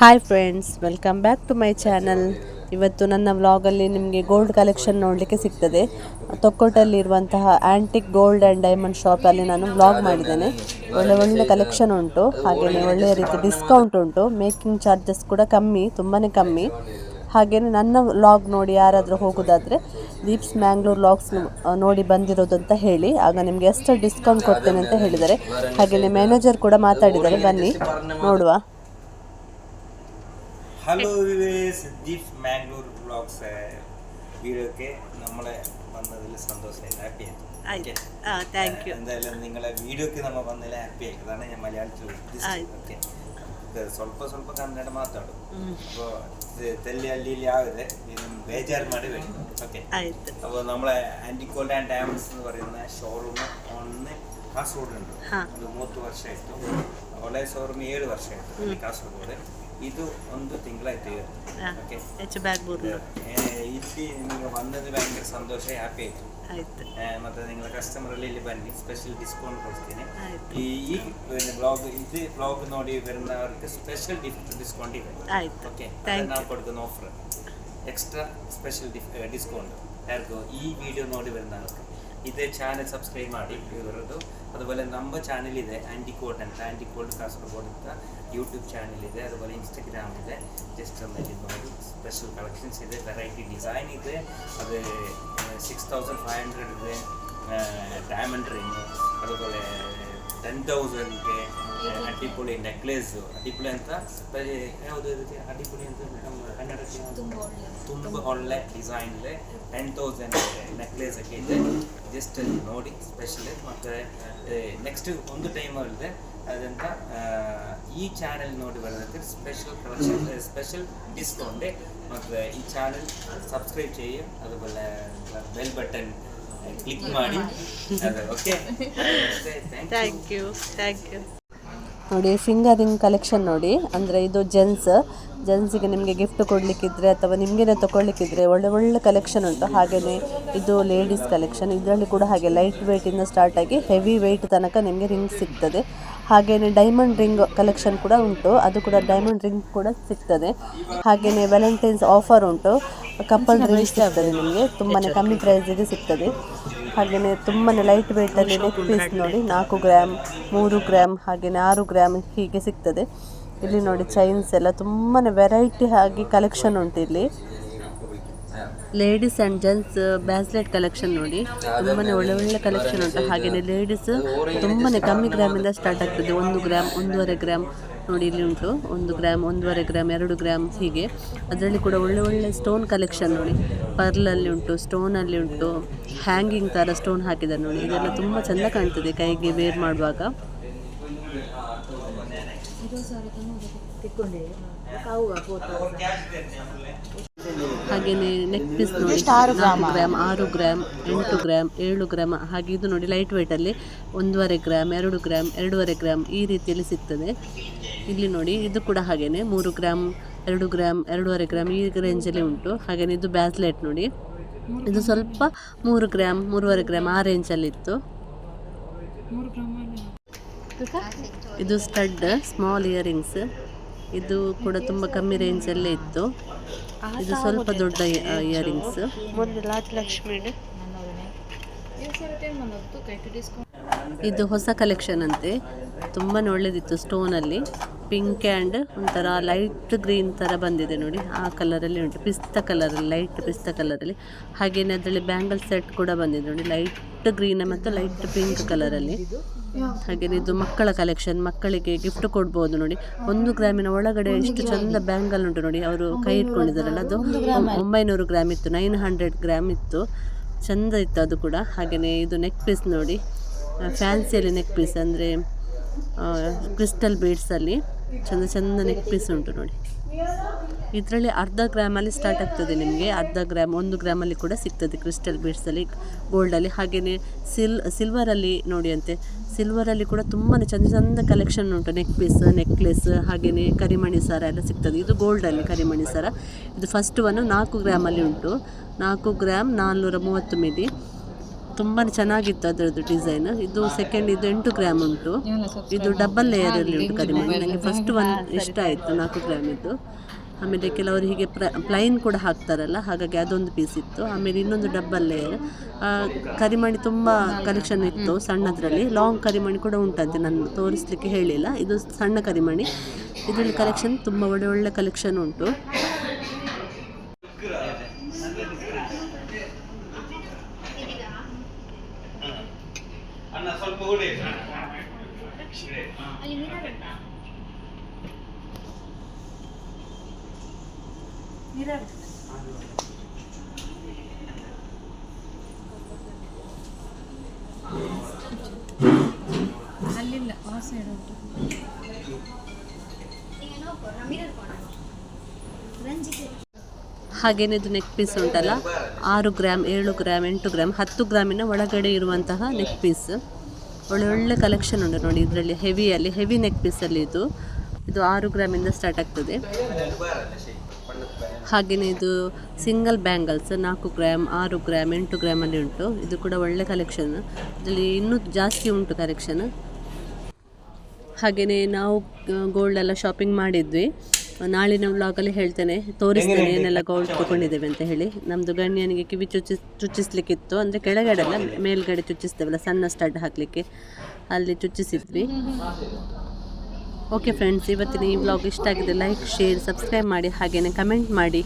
Hi friends welcome back to my channel ಇವತ್ತು ನನ್ನ ವ್ಲಾಗಲ್ಲಿ ನಿಮಗೆ ಗೋಲ್ಡ್ ಕಲೆಕ್ಷನ್ ನೋಡಲಿಕ್ಕೆ ಸಿಗ್ತದೆ. ತೊಕ್ಕೊಟ್ಟಲ್ಲಿರುವಂತಹ ಆ್ಯಂಟಿಕ್ ಗೋಲ್ಡ್ ಆ್ಯಂಡ್ ಡೈಮಂಡ್ ಶಾಪಲ್ಲಿ ನಾನು ವ್ಲಾಗ್ ಮಾಡಿದ್ದೇನೆ. ಒಳ್ಳೆ ಒಳ್ಳೆ ಕಲೆಕ್ಷನ್ ಉಂಟು. ಹಾಗೆಯೇ ಒಳ್ಳೆಯ ರೀತಿ ಡಿಸ್ಕೌಂಟ್ ಉಂಟು. ಮೇಕಿಂಗ್ ಚಾರ್ಜಸ್ ಕೂಡ ಕಮ್ಮಿ ತುಂಬಾ ಕಮ್ಮಿ. ಹಾಗೆಯೇ ನನ್ನ ವ್ಲಾಗ್ ನೋಡಿ ಯಾರಾದರೂ ಹೋಗೋದಾದರೆ ದೀಪ್ಸ್ ಮ್ಯಾಂಗ್ಳೂರ್ ವ್ಲಾಗ್ಸ್ ನೋಡಿ ಬಂದಿರೋದು ಅಂತ ಹೇಳಿ. ಆಗ ನಿಮಗೆ ಎಷ್ಟು ಡಿಸ್ಕೌಂಟ್ ಕೊಡ್ತೇನೆ ಅಂತ ಹೇಳಿದ್ದಾರೆ. ಹಾಗೆಯೇ ಮ್ಯಾನೇಜರ್ ಕೂಡ ಮಾತಾಡಿದ್ದಾರೆ. ಬನ್ನಿ, ನೋಡುವ. ഹലോ ജിഫ് മാംഗ്ലൂർ ബ്ലോഗ്സ് വീഡിയോ ഒക്കെ നമ്മളെ വന്നതിൽ സന്തോഷമായി ഹാപ്പിയാണ് എന്തായാലും നിങ്ങളെ വീഡിയോ ഒക്കെ നമ്മൾ വന്നതിൽ ഹാപ്പിയായി അതാണ് ഞാൻ മലയാളത്തിൽ ഉദ്ദേശിച്ചത് സ്വല്പ സ്വല്പ കന്നಡ മാത്രമാണ് അപ്പോൾ തെല്ലി അല്ലിയിൽ ആവരുത് ബേജാർ മാറി വേണ്ടി ഓക്കെ അപ്പോൾ നമ്മളെ ആന്റിക്കോലാൻഡ് ഡയമണ്ട്സ് എന്ന് പറയുന്ന ഷോറൂം ഒന്ന് കാസർഗോഡുണ്ട് ಹಾ. ಅದು ಮೂವತ್ತು ವರ್ಷ ಆಯಿತು ಒಳ್ಳೆ ಶೋರೂಮ್ ಏಳು ವರ್ಷ ಆಯಿತು ಅಲ್ಲಿ ಕಾಸರಗೋಡು ಇದು ಒಂದು ತಿಂಗಳಾಯ್ತು ಹಾ. ಓಕೆ ಹೆಚ್ಚು ಬ್ಯಾಗ್ ಬೂರ್ಲು ಇಲ್ಲಿ ನಿಮಗೆ ಬಂದದ್ದು ಭಯಂಕರ ಸಂತೋಷ ಹ್ಯಾಪಿ ಆಯಿತು ಆಯ್ತು ಮತ್ತು ನಿಗಳ ಕಸ್ಟಮರಲ್ಲಿ ಇಲ್ಲಿ ಬನ್ನಿ ಸ್ಪೆಷಲ್ ಡಿಸ್ಕೌಂಟ್ ಕೊಡ್ತೀನಿ ಆಯ್ತು. ಈ ಈ ಬ್ಲಾಗ್ ಇದು ಬ್ಲಾಗ್ ನೋಡಿ വരുന്നവർക്ക് ಸ್ಪೆಷಲ್ ಡಿಸ್ಕೌಂಟ್ ಇದೆ ಆಯ್ತು ಓಕೆ Thank ನಾವು കൊടുക്കുന്ന ഓഫർ എക്സ്ട്രാ സ്പെഷ്യൽ ഡിസ്കൗണ്ട് ಯಾರಿಗೂ ಈ ವಿಡಿಯೋ ನೋಡಿ വരുന്നവർക്ക് ಇದೇ ಚಾನೆಲ್ ಸಬ್ಸ್ಕ್ರೈಬ್ ಮಾಡಿ ಇವರದ್ದು അതുപോലെ ನಮ್ಮ ಚಾನೆಲ್ ಇದೆ ಆ್ಯಂಟಿಕೋಡ್ ಅಂತ ಆ್ಯಂಟಿಕೋಡ್ ಕಾಸರಗೋಡ್ ಅಂತ ಯೂಟ್ಯೂಬ್ ಚಾನೆಲ್ ಇದೆ അതുപോലെ ಇನ್ಸ್ಟಾಗ್ರಾಮ್ ಇದೆ ಜಸ್ಟ್ ಒಂದಲ್ಲಿ ನೋಡಿ ಸ್ಪೆಷಲ್ ಕಲೆಕ್ಷನ್ಸ್ ಇದೆ ವೆರೈಟಿ ಡಿಸೈನ್ ಇದೆ ಅದು ಸಿಕ್ಸ್ ತೌಸಂಡ್ ಫೈವ್ ಹಂಡ್ರೆಡ್ ಇದೆ ಡೈಮಂಡ್ ರಿಂಗ್ അതുപോലെ ಟೆನ್ ತೌಸಂಡ್ಗೆ ಅಡ್ಡಿಪೊಳಿ ನೆಕ್ಲೇಸ್ ಅಡ್ಡಿಪೊಳಿ ಅಂತ ಬರೀ ಯಾವುದು ಇರುತ್ತೆ ಅಡ್ಡಿಪೊಳಿ ಅಂತ ನಮ್ಮ ಕನ್ನಡಕ್ಕೆ ಯಾವುದು? ತುಂಬ ಒಳ್ಳೆ ಡಿಸೈನ್ ಇದೆ ಟೆನ್ ತೌಸಂಡ್ ನೆಕ್ಲೇಸ್ ഒക്കെ ಇದೆ ಜಸ್ಟ್ ಅಲ್ಲಿ ನೋಡಿ ಸ್ಪೆಷಲ್ ಮತ್ತು ನೆಕ್ಸ್ಟ್ ಒಂದು ಟೈಮ್ ಇದೆ ಅದಂತ ಆ, ಈ ಚಾನೆಲ್ ನೋಡಿ ಬರೋದಕ್ಕೆ ಸ್ಪೆಷಲ್ ಕಲೆಕ್ಷನ್ ಸ್ಪೆಷಲ್ ಡಿಸ್ಕೌಂಟ್ ಮತ್ತು ಈ ಚಾನೆಲ್ ಸಬ್ಸ್ಕ್ರೈಬ್ ചെയ്യും അതുപോലെ ಬೆಲ್ ಬಟನ್ ಕ್ಲಿಕ್ ಮಾಡಿ. Okay thank you thank you ನೋಡಿ ಫಿಂಗರಿಂಗ್ ಕಲೆಕ್ಷನ್ ನೋಡಿ. ಅಂದರೆ ಇದು ಜೆಂಟ್ಸ್. ಜೆಂಟ್ಸಿಗೆ ನಿಮಗೆ ಗಿಫ್ಟ್ ಕೊಡಲಿಕ್ಕಿದ್ರೆ ಅಥವಾ ನಿಮಗೇನೆ ತೊಗೊಳ್ಲಿಕ್ಕಿದ್ರೆ ಒಳ್ಳೆ ಒಳ್ಳೆ ಕಲೆಕ್ಷನ್ ಉಂಟು. ಹಾಗೆಯೇ ಇದು ಲೇಡೀಸ್ ಕಲೆಕ್ಷನ್ ಇದರಲ್ಲಿ ಕೂಡ ಹಾಗೆ ಲೈಟ್ ವೆಯ್ಟಿಂದ ಸ್ಟಾರ್ಟಾಗಿ ಹೆವಿ ವೆಯ್ಟ್ ತನಕ ನಿಮಗೆ ರಿಂಗ್ ಸಿಗ್ತದೆ. ಹಾಗೆಯೇ ಡೈಮಂಡ್ ರಿಂಗ್ ಕಲೆಕ್ಷನ್ ಕೂಡ ಉಂಟು. ಅದು ಕೂಡ ಡೈಮಂಡ್ ರಿಂಗ್ ಕೂಡ ಸಿಗ್ತದೆ. ಹಾಗೆಯೇ ವ್ಯಾಲೆಂಟೈನ್ಸ್ ಆಫರ್ ಉಂಟು. ಕಪಲ್ ರಿಂಗ್ ಸಿಗ್ತದೆ ನಿಮಗೆ. ತುಂಬಾ ಕಮ್ಮಿ ಪ್ರೈಸಿಗೆ ಸಿಗ್ತದೆ. ಹಾಗೆಯೇ ತುಂಬಾ ಲೈಟ್ ವೆಯ್ಟಲ್ಲಿ ನೆಕ್ ಪೀಸ್ ನೋಡಿ ನಾಲ್ಕು ಗ್ರಾಮ್ ಮೂರು ಗ್ರಾಮ್ ಹಾಗೆಯೇ ಆರು ಗ್ರಾಮ್ ಹೀಗೆ ಸಿಗ್ತದೆ. ಇಲ್ಲಿ ನೋಡಿ ಚೈನ್ಸ್ ಎಲ್ಲ ತುಂಬಾ ವೆರೈಟಿ ಆಗಿ ಕಲೆಕ್ಷನ್ ಉಂಟು ಇಲ್ಲಿ. Ladies and gents bracelet collection ನೋಡಿ. ತುಂಬಾ ಒಳ್ಳೆ ಒಳ್ಳೆ ಕಲೆಕ್ಷನ್ ಉಂಟು. ಹಾಗೆಯೇ ಲೇಡೀಸ್ ತುಂಬಾ ಕಮ್ಮಿ ಗ್ರಾಮಿಂದ ಸ್ಟಾರ್ಟ್ ಆಗ್ತದೆ. ಒಂದು ಗ್ರಾಮ್ ಒಂದೂವರೆ ಗ್ರಾಮ್ ನೋಡಿ ಇಲ್ಲಿ ಉಂಟು. ಒಂದು ಗ್ರಾಮ್ ಒಂದೂವರೆ ಗ್ರಾಮ್ ಎರಡು ಗ್ರಾಮ್ ಹೀಗೆ. ಅದರಲ್ಲಿ ಕೂಡ ಒಳ್ಳೆ ಒಳ್ಳೆ ಸ್ಟೋನ್ ಕಲೆಕ್ಷನ್ ನೋಡಿ. ಪರ್ಲಲ್ಲಿ ಉಂಟು ಸ್ಟೋನಲ್ಲಿ ಉಂಟು. ಹ್ಯಾಂಗಿಂಗ್ ಥರ ಸ್ಟೋನ್ ಹಾಕಿದ್ದಾರೆ ನೋಡಿ. ಇದೆಲ್ಲ ತುಂಬ ಚೆಂದ ಕಾಣ್ತದೆ ಕೈಗೆ ವೇರ್ ಮಾಡುವಾಗ. ಹಾಗೆಯೇ ನೆಕ್ ಪೀಸ್ ನೋಡಿ. ಆರು ಗ್ರಾಮ್? ಆರು ಗ್ರಾಮ್ ಎಂಟು ಗ್ರಾಮ್ ಏಳು ಗ್ರಾಮ್ ಹಾಗೆ ಇದು ನೋಡಿ ಲೈಟ್ ವೆಯ್ಟಲ್ಲಿ ಒಂದೂವರೆ ಗ್ರಾಮ್ ಎರಡು ಗ್ರಾಮ್ ಎರಡೂವರೆ ಗ್ರಾಮ್ ಈ ರೀತಿಯಲ್ಲಿ ಸಿಗ್ತದೆ. ಇಲ್ಲಿ ನೋಡಿ ಇದು ಕೂಡ ಹಾಗೆಯೇ ಮೂರು ಗ್ರಾಮ್ ಎರಡು ಗ್ರಾಮ್ ಎರಡೂವರೆ ಗ್ರಾಮ್ ಈ ರೇಂಜಲ್ಲಿ ಉಂಟು. ಹಾಗೆಯೇ ಇದು ಬ್ಯಾಸ್ಲೆಟ್ ನೋಡಿ. ಇದು ಸ್ವಲ್ಪ ಮೂರು ಗ್ರಾಮ್ ಮೂರುವರೆ ಗ್ರಾಮ್ ಆ ರೇಂಜಲ್ಲಿತ್ತು ಇದು ಸ್ಟಡ್ ಸ್ಮಾಲ್ ಇಯರಿಂಗ್ಸ್ ಇದು ಕೂಡ ತುಂಬ ಕಮ್ಮಿ ರೇಂಜಲ್ಲೇ ಇತ್ತು. ಇದು ಸ್ವಲ್ಪ ದೊಡ್ಡ ಇಯರಿಂಗ್ಸ್. ಇದು ಹೊಸ ಕಲೆಕ್ಷನ್ ಅಂತೆ. ತುಂಬಾ ಒಳ್ಳೆದಿತ್ತು ಸ್ಟೋನಲ್ಲಿ ಪಿಂಕ್ ಆ್ಯಂಡ್ ಒಂಥರ ಲೈಟ್ ಗ್ರೀನ್ ಥರ ಬಂದಿದೆ ನೋಡಿ. ಆ ಕಲರಲ್ಲಿ ಉಂಟು. ಪಿಸ್ತ ಕಲರಲ್ಲಿ ಲೈಟ್ ಪಿಸ್ತಾ ಕಲರಲ್ಲಿ ಹಾಗೆಯೇ ಅದರಲ್ಲಿ ಬ್ಯಾಂಗಲ್ ಸೆಟ್ ಕೂಡ ಬಂದಿದೆ ನೋಡಿ. ಲೈಟ್ ಗ್ರೀನ್ ಮತ್ತು ಲೈಟ್ ಪಿಂಕ್ ಕಲರಲ್ಲಿ ಹಾಗೆಯೇ ಇದು ಮಕ್ಕಳ ಕಲೆಕ್ಷನ್ ಮಕ್ಕಳಿಗೆ ಗಿಫ್ಟ್ ಕೊಡ್ಬೋದು ನೋಡಿ. ಒಂದು ಗ್ರಾಮಿನ ಒಳಗಡೆ ಎಷ್ಟು ಚಂದ ಬ್ಯಾಂಗಲ್ ಉಂಟು ನೋಡಿ. ಅವರು ಕೈ ಇಟ್ಕೊಂಡಿದ್ದಾರಲ್ಲ, ಅದು ಒಂಬೈನೂರು ಗ್ರಾಮ್ ಇತ್ತು ನೈನ್ ಹಂಡ್ರೆಡ್ ಗ್ರಾಮ್ ಇತ್ತು. ಚಂದ ಇತ್ತು ಅದು ಕೂಡ. ಹಾಗೆಯೇ ಇದು ನೆಕ್ ಪೀಸ್ ನೋಡಿ. ಫ್ಯಾನ್ಸಿಯಲ್ಲಿ ನೆಕ್ ಪೀಸ್ ಅಂದರೆ ಕ್ರಿಸ್ಟಲ್ ಬೀಡ್ಸಲ್ಲಿ ಚಂದ ಚಂದ ನೆಕ್ ಪೀಸ್ ಉಂಟು ನೋಡಿ. ಇದರಲ್ಲಿ ಅರ್ಧ ಗ್ರಾಮಲ್ಲಿ ಸ್ಟಾರ್ಟ್ ಆಗ್ತದೆ ನಿಮಗೆ, ಅರ್ಧ ಗ್ರಾಮ್, ಒಂದು ಗ್ರಾಮಲ್ಲಿ ಕೂಡ ಸಿಗ್ತದೆ ಕ್ರಿಸ್ಟಲ್ ಬೀಡ್ಸಲ್ಲಿ ಗೋಲ್ಡಲ್ಲಿ ಹಾಗೆಯೇ ಸಿಲ್ ಸಿಲ್ವರಲ್ಲಿ ನೋಡಿ ಅಂತೆ. ಸಿಲ್ವರಲ್ಲಿ ಕೂಡ ತುಂಬಾ ಚಂದ ಚಂದ ಕಲೆಕ್ಷನ್ ಉಂಟು. ನೆಕ್ ಪೀಸ್ ನೆಕ್ಲೆಸ್ ಹಾಗೆಯೇ ಕರಿಮಣಿ ಸರ ಎಲ್ಲ ಸಿಗ್ತದೆ. ಇದು ಗೋಲ್ಡಲ್ಲಿ ಕರಿಮಣಿ ಸರ. ಇದು ಫಸ್ಟ್ ಒನ್ ನಾಲ್ಕು ಗ್ರಾಮಲ್ಲಿ ಉಂಟು. ನಾಲ್ಕು ಗ್ರಾಮ್ ನಾನ್ನೂರ ಮೂವತ್ತು ಮಿಲಿ ತುಂಬ ಚೆನ್ನಾಗಿತ್ತು ಅದರದ್ದು ಡಿಸೈನ್ ಇದು ಸೆಕೆಂಡ್ ಇದು ಎಂಟು ಗ್ರಾಮ್ ಉಂಟು. ಇದು ಡಬಲ್ ಲೇಯರಲ್ಲಿ ಉಂಟು ಕರಿಮಣಿ ನನಗೆ ಫಸ್ಟ್ ಒನ್ ಇಷ್ಟ ಆಯಿತು ನಾಲ್ಕು ಗ್ರಾಮ್ ಇದ್ದು ಆಮೇಲೆ ಕೆಲವರು ಹೀಗೆ ಪ್ರ ಪ್ಲೈನ್ ಕೂಡ ಹಾಕ್ತಾರಲ್ಲ ಹಾಗಾಗಿ ಅದೊಂದು ಪೀಸ್ ಇತ್ತು. ಆಮೇಲೆ ಇನ್ನೊಂದು ಡಬ್ಬಲ್ ಲೇಯರ್ ಕರಿಮಣಿ ತುಂಬ ಕಲೆಕ್ಷನ್ ಇತ್ತು ಸಣ್ಣದರಲ್ಲಿ. ಲಾಂಗ್ ಕರಿಮಣಿ ಕೂಡ ಉಂಟಂತೆ ನಾನು ತೋರಿಸ್ಲಿಕ್ಕೆ ಹೇಳಿಲ್ಲ. ಇದು ಸಣ್ಣ ಕರಿಮಣಿ. ಇದರಲ್ಲಿ ಕಲೆಕ್ಷನ್ ತುಂಬ ಒಳ್ಳೆ ಒಳ್ಳೆ ಕಲೆಕ್ಷನ್ ಉಂಟು. ಅಣ್ಣ ಸ್ವಲ್ಪ ಅಲ್ಲಿಲ್ಲ ಆ ಸೈಡ್ ಉಂಟು. ಹಾಗೇನೆ ಇದು ನೆಕ್ ಪೀಸ್ ಉಂಟಲ್ಲ? ಆರು ಗ್ರಾಮ್ ಏಳು ಗ್ರಾಮ್ ಎಂಟು ಗ್ರಾಮ್ ಹತ್ತು ಗ್ರಾಮಿನ ಒಳಗಡೆ ಇರುವಂತಹ ನೆಕ್ ಪೀಸ್ ಒಳ್ಳೆ ಒಳ್ಳೆ ಕಲೆಕ್ಷನ್ ಉಂಟು ನೋಡಿ ಇದರಲ್ಲಿ ಹೆವಿಯಲ್ಲಿ ಹೆವಿ ನೆಕ್ ಪೀಸಲ್ಲಿ ಇದು. ಇದು ಆರು ಗ್ರಾಮಿಂದ ಸ್ಟಾರ್ಟ್ ಆಗ್ತದೆ. ಹಾಗೆಯೇ ಇದು ಸಿಂಗಲ್ ಬ್ಯಾಂಗಲ್ಸ್ ನಾಲ್ಕು ಗ್ರಾಮ್ ಆರು ಗ್ರಾಮ್ ಎಂಟು ಗ್ರಾಮಲ್ಲಿ ಉಂಟು. ಇದು ಕೂಡ ಒಳ್ಳೆ ಕಲೆಕ್ಷನ್ ಇದರಲ್ಲಿ ಇನ್ನೂ ಜಾಸ್ತಿ ಉಂಟು ಕಲೆಕ್ಷನ್ ಹಾಗೆಯೇ ನಾವು ಗೋಲ್ಡ್ ಎಲ್ಲ ಶಾಪಿಂಗ್ ಮಾಡಿದ್ವಿ. ನಾಳಿನ ವ್ಲಾಗಲ್ಲಿ ಹೇಳ್ತೇನೆ. ತೋರಿಸ್ತೇನೆ ಏನೆಲ್ಲ ಗೌಡ್ ತಗೊಂಡಿದ್ದೇವೆ ಅಂತ ಹೇಳಿ. ನಮ್ಮದು ಗಣ್ಯನಿಗೆ ಕಿವಿ ಚುಚ್ಚಿ ಚುಚ್ಚಿಸ್ಲಿಕ್ಕಿತ್ತು. ಅಂದರೆ ಕೆಳಗಡೆ ಅಲ್ಲ ಮೇಲ್ಗಡೆ ಚುಚ್ಚಿಸ್ತೇವಲ್ಲ ಸಣ್ಣ ಸ್ಟಡ್ ಹಾಕಲಿಕ್ಕೆ. ಅಲ್ಲಿ ಚುಚ್ಚಿಸಿದ್ವಿ. ಓಕೆ ಫ್ರೆಂಡ್ಸ್ ಇವತ್ತಿನ ಈ ಬ್ಲಾಗ್ ಇಷ್ಟ ಆಗಿದೆ. ಲೈಕ್ ಶೇರ್ ಸಬ್ಸ್ಕ್ರೈಬ್ ಮಾಡಿ. ಹಾಗೆಯೇ ಕಮೆಂಟ್ ಮಾಡಿ.